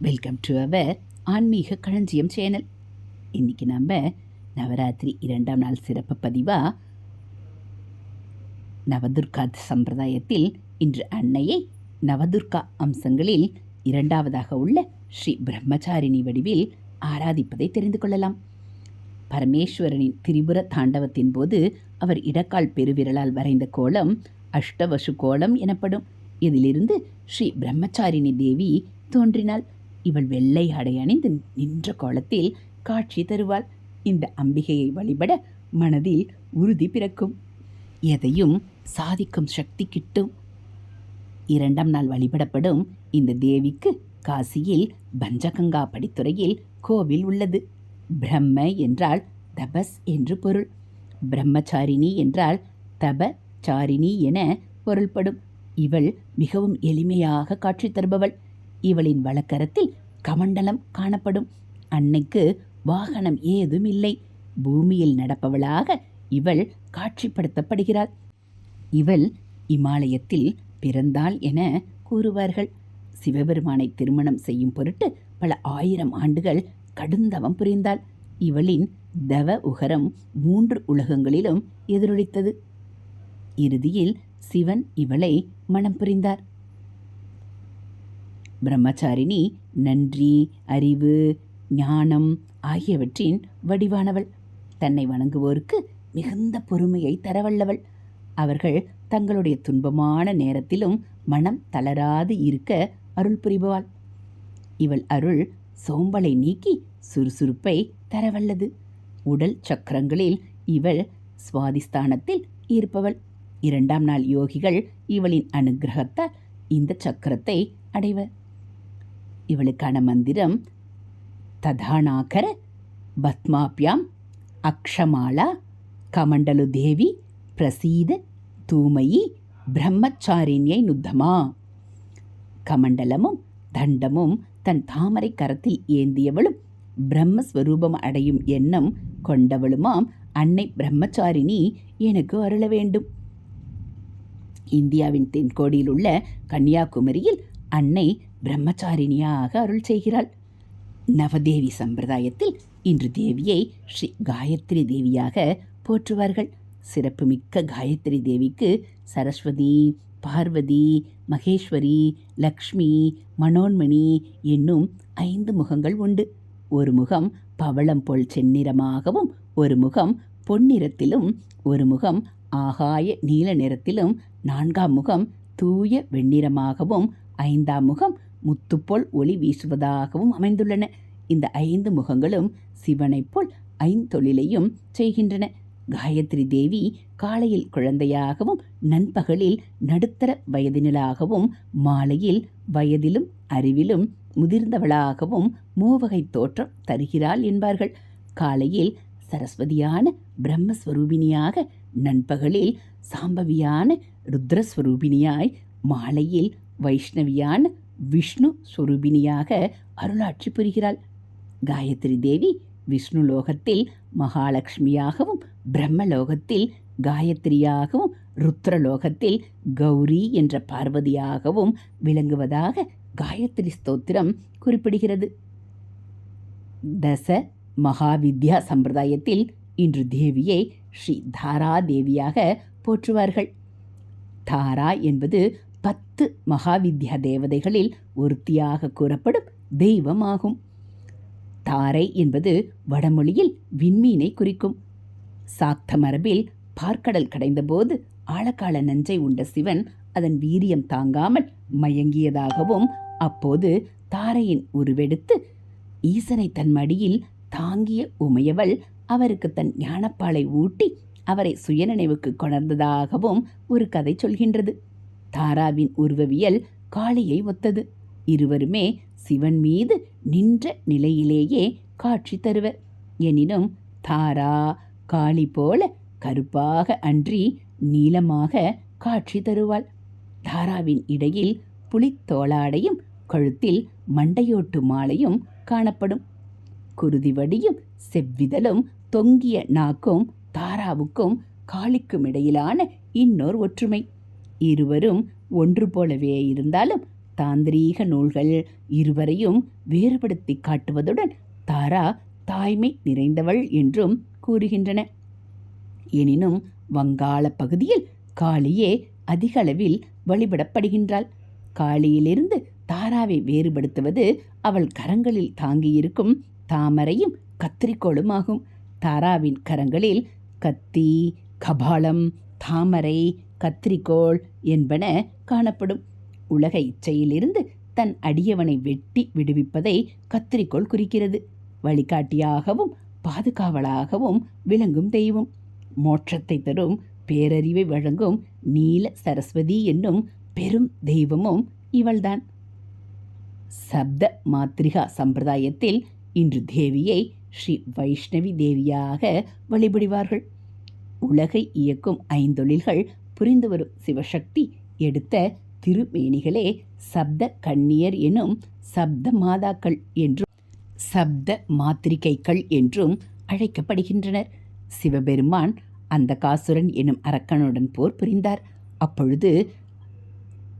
Welcome to our ஆன்மீக களஞ்சியம் channel. இன்னைக்கு நம்ம நவராத்திரி இரண்டாம் நாள் சிறப்பு பதிவாக நவதுர்கா சம்பிரதாயத்தில் இன்று அன்னையை நவதுர்கா அம்சங்களில் இரண்டாவதாக உள்ள ஸ்ரீ பிரம்மச்சாரிணி வடிவில் ஆராதிப்பதை தெரிந்து கொள்ளலாம். பரமேஸ்வரனின் திரிபுர தாண்டவத்தின் போது அவர் இடக்கால் பெருவிரலால் வரைந்த கோலம் அஷ்டவசு கோலம் எனப்படும். இதிலிருந்து ஸ்ரீ பிரம்மச்சாரிணி தேவி தோன்றினாள். இவள் வெள்ளை ஆடை அணிந்து நின்ற கோலத்தில் காட்சி தருவாள். இந்த அம்பிகையை வழிபட மனதில் உறுதி பிறக்கும். எதையும் சாதிக்கும் சக்தி கிட்டும். இரண்டாம் நாள் வழிபடப்படும் இந்த தேவிக்கு காசியில் பஞ்சகங்கா படித்துறையில் கோவில் உள்ளது. பிரம்ம என்றால் தபஸ் என்று பொருள். பிரம்மச்சாரிணி என்றால் தப சாரிணி என பொருள்படும். இவள் மிகவும் எளிமையாக காட்சி தருபவள். இவளின் வழக்கரத்தில் கமண்டலம் காணப்படும். அன்னைக்கு வாகனம் ஏதும் இல்லை பூமியில் நடப்பவளாக இவள் காட்சிப்படுத்தப்படுகிறாள். இவள் இமாலயத்தில் பிறந்தாள் என கூறுவார்கள். சிவபெருமானை திருமணம் செய்யும் பொருட்டு பல ஆயிரம் ஆண்டுகள் கடுந்தவம் புரிந்தாள். இவளின் தவ உகரம் மூன்று உலகங்களிலும் எதிரொலித்தது. இறுதியில் சிவன் இவளை மனம் புரிந்தார். பிரம்மச்சாரிணி நன்றி அறிவு ஞானம் ஆகியவற்றின் வடிவானவள். தன்னை வணங்குவோருக்கு மிகுந்த பொறுமையை தரவல்லவள். அவர்கள் தங்களுடைய துன்பமான நேரத்திலும் மனம் தளராது இருக்க அருள் புரிபவாள். இவள் அருள் சோம்பலை நீக்கி சுறுசுறுப்பை தரவல்லது. உடல் சக்கரங்களில் இவள் சுவாதிஸ்தானத்தில் இருப்பவள். இரண்டாம் நாள் யோகிகள் இவளின் அனுகிரகத்தால் இந்த சக்கரத்தை அடைவர் இவளுக்கான மந்திரம் ததானாகர பத்மாபியாம் அக்ஷமாலா கமண்டலு தேவி பிரசீத தூமயி பிரம்மச்சாரிணியை நுத்தமா. கமண்டலமும் தண்டமும் தன் தாமரை கரத்தில் ஏந்தியவளும் பிரம்மஸ்வரூபம் அடையும் எண்ணம் கொண்டவளுமாம் அன்னை பிரம்மச்சாரிணி எனக்கு அருள வேண்டும். இந்தியாவின் தென்கோடியில் உள்ள கன்னியாகுமரியில் அன்னை பிரம்மச்சாரிணியாக அருள் செய்கிறாள். நவதேவி சம்பிரதாயத்தில் இன்று தேவியை ஸ்ரீ காயத்ரி தேவியாக போற்றுவார்கள். சிறப்புமிக்க காயத்ரி தேவிக்கு சரஸ்வதி பார்வதி மகேஸ்வரி லக்ஷ்மி மனோன்மணி என்னும் ஐந்து முகங்கள் உண்டு. ஒரு முகம் பவளம் போல் செந்நிறமாகவும் ஒரு முகம் பொன்னிறத்திலும் ஒரு முகம் ஆகாய நீல நிறத்திலும் நான்காம் முகம் தூய வெண்ணிறமாகவும் ஐந்தாம் முகம் முத்துப்போல் ஒளி வீசுவதாகவும் அமைந்துள்ளன. இந்த ஐந்து முகங்களும் சிவனைப் போல் ஐந்தொழிலையும் செய்கின்றன. காயத்ரி தேவி காலையில் குழந்தையாகவும் நண்பகலில் நடுத்தர வயதினளாகவும் மாலையில் வயதிலும் அறிவிலும் முதிர்ந்தவளாகவும் மூவகை தோற்றம் தருகிறாள் என்பார்கள். காலையில் சரஸ்வதியான பிரம்மஸ்வரூபிணியாக நண்பகலில் சாம்பவியான ருத்ரஸ்வரூபிணியாய் மாலையில் வைஷ்ணவியான விஷ்ணு ஸ்வரூபிணியாக அருளாட்சி புரிகிறாள். காயத்ரி தேவி விஷ்ணு லோகத்தில் மகாலட்சுமியாகவும் பிரம்மலோகத்தில் காயத்ரியாகவும் ருத்ரலோகத்தில் கௌரி என்ற பார்வதியாகவும் விளங்குவதாக காயத்ரி ஸ்தோத்திரம் குறிப்பிடுகிறது. தச மகாவித்யா சம்பிரதாயத்தில் இன்று தேவியை ஸ்ரீ தாரா தேவியாக போற்றுவார்கள். தாரா என்பது பத்து மகாவித்யா தேவதைகளில் ஒருத்தியாக கூறப்படும் தெய்வமாகும். தாரை என்பது வடமொழியில் விண்மீனை குறிக்கும். சாக்த மரபில் பார்க்கடல் கடைந்தபோது ஆழக்கால நஞ்சை உண்ட சிவன் அதன் வீரியம் தாங்காமல் மயங்கியதாகவும் அப்போது தாரையின் உருவெடுத்து ஈசனை தன் மடியில் தாங்கிய உமையவள் அவருக்கு தன் ஞானப்பாலை ஊட்டி அவரை சுயநினைவுக்கு கொணர்ந்ததாகவும் ஒரு கதை சொல்கின்றது. தாராவின் உருவவியல் காளியை ஒத்தது. இருவருமே சிவன் மீது நின்ற நிலையிலேயே காட்சி தருவர். எனினும் தாரா காளி போல கருப்பாக அன்றி நீளமாக காட்சி தருவாள். தாராவின் இடையில் புலித்தோளாடையும் கழுத்தில் மண்டையோட்டு மாலையும் காணப்படும். குருதிவடியும் செவ்விதழும் தொங்கிய நாக்கும் தாராவுக்கும் காளிக்கும் இடையிலான இன்னொரு ஒற்றுமை. இருவரும் ஒன்று போலவே இருந்தாலும் தாந்திரீக நூல்கள் இருவரையும் வேறுபடுத்தி காட்டுவதுடன் தாரா தாய்மை நிறைந்தவள் என்றும் கூறுகின்றன. எனினும் வங்காள பகுதியில் காளியே அதிக அளவில் வழிபடப்படுகின்றாள். காளியிலிருந்து தாராவை வேறுபடுத்துவது அவள் கரங்களில் தாங்கியிருக்கும் தாமரையும் கத்திரிக்கோளும் ஆகும் தாராவின் கரங்களில் கத்தி கபாலம் தாமரை கத்திரிக்கோள் என்பன காணப்படும். உலக இச்சையிலிருந்து தன் அடியவனை வெட்டி விடுவிப்பதை கத்திரிக்கோள் குறிக்கிறது. வழிகாட்டியாகவும் பாதுகாவலாகவும் விளங்கும் தெய்வம். மோட்சத்தை தரும் பேரறிவை வழங்கும் நீல சரஸ்வதி என்னும் பெரும் தெய்வமும் இவள்தான். சப்த மாத்ரிகா சம்பிரதாயத்தில் இன்று தேவியை ஸ்ரீ வைஷ்ணவி தேவியாக வழிபடுவார்கள். உலகை இயக்கும் ஐந்தொழில்கள் புரிந்து வரும் சிவசக்தி எடுத்த திருமேனிகளே சப்த கண்ணியர் எனும் சப்த மாதாக்கள் என்றும் சப்த மாத்திரிகைகள் என்றும் அழைக்கப்படுகின்றனர். சிவபெருமான் அந்த காசுரன் எனும் அரக்கனுடன் போர் புரிந்தார். அப்பொழுது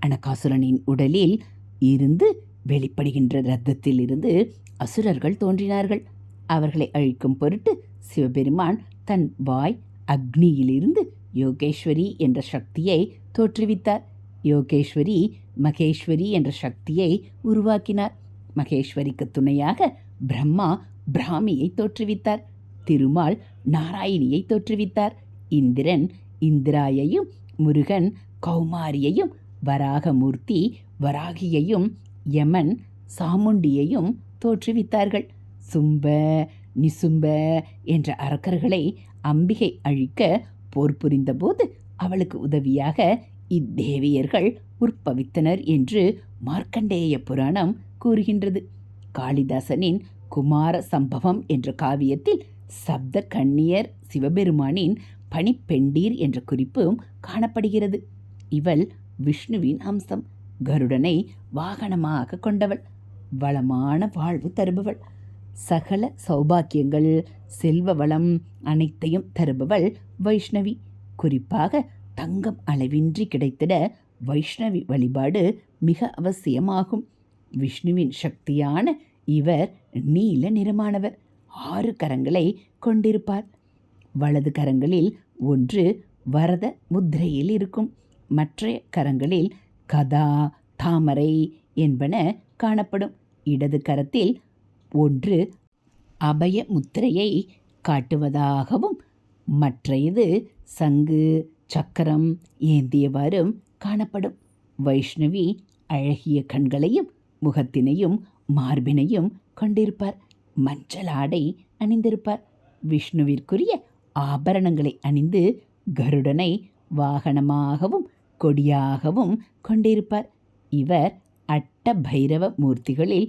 அனகாசுரனின் உடலில் இருந்து வெளிப்படுகின்ற இரத்தத்தில் இருந்து அசுரர்கள் தோன்றினார்கள். அவர்களை அழிக்கும் பொருட்டு சிவபெருமான் தன் வாய் அக்னியிலிருந்து யோகேஸ்வரி என்ற சக்தியை தோற்றுவித்தார். யோகேஸ்வரி மகேஸ்வரி என்ற சக்தியை உருவாக்கினார். மகேஸ்வரிக்கு துணையாக பிரம்மா பிராமியை தோற்றுவித்தார். திருமால் நாராயணியை தோற்றுவித்தார். இந்திரன் இந்திராயையும் முருகன் கௌமாரியையும் வராகமூர்த்தி வராகியையும் யமன் சாமுண்டியையும் தோற்றுவித்தார்கள். சும்ப நிசும்ப என்ற அரக்கர்களை அம்பிகை அழிக்க போர் புரிந்தபோது அவளுக்கு உதவியாக இத்தேவியர்கள் உற்பவித்தனர் என்று மார்க்கண்டேய புராணம் கூறுகின்றது. காளிதாசனின் குமார சம்பவம் என்ற காவியத்தில் சப்த கண்ணியர் சிவபெருமானின் பனிப்பெண்டீர் என்ற குறிப்பும் காணப்படுகிறது. இவள் விஷ்ணுவின் அம்சம். கருடனை வாகனமாக கொண்டவள். வளமான வாழ்வு தருபவள். சகல சௌபாக்கியங்கள் செல்வ வளம் அனைத்தையும் தருபவள் வைஷ்ணவி. குறிப்பாக தங்கம் அளவின்றி கிடைத்திட வைஷ்ணவி வழிபாடு மிக அவசியமாகும். விஷ்ணுவின் சக்தியான இவர் நீல நிறமானவர். ஆறு கரங்களை கொண்டிருப்பார். வலது கரங்களில் ஒன்று வரத முத்திரையில் இருக்கும். மற்ற கரங்களில் கதா தாமரை என்பன காணப்படும். இடது கரத்தில் ஒன்று அபய முத்திரையை காட்டுவதாகவும் மற்றையது சங்கு சக்கரம் ஏந்தியவாறும் காணப்படும். வைஷ்ணவி அழகிய கண்களையும் முகத்தினையும் மார்பினையும் கொண்டிருப்பார். மஞ்சள் ஆடை அணிந்திருப்பார். விஷ்ணுவிற்குரிய ஆபரணங்களை அணிந்து கருடனை வாகனமாகவும் கொடியாகவும் கொண்டிருப்பார். இவர் அட்ட பைரவ மூர்த்திகளில்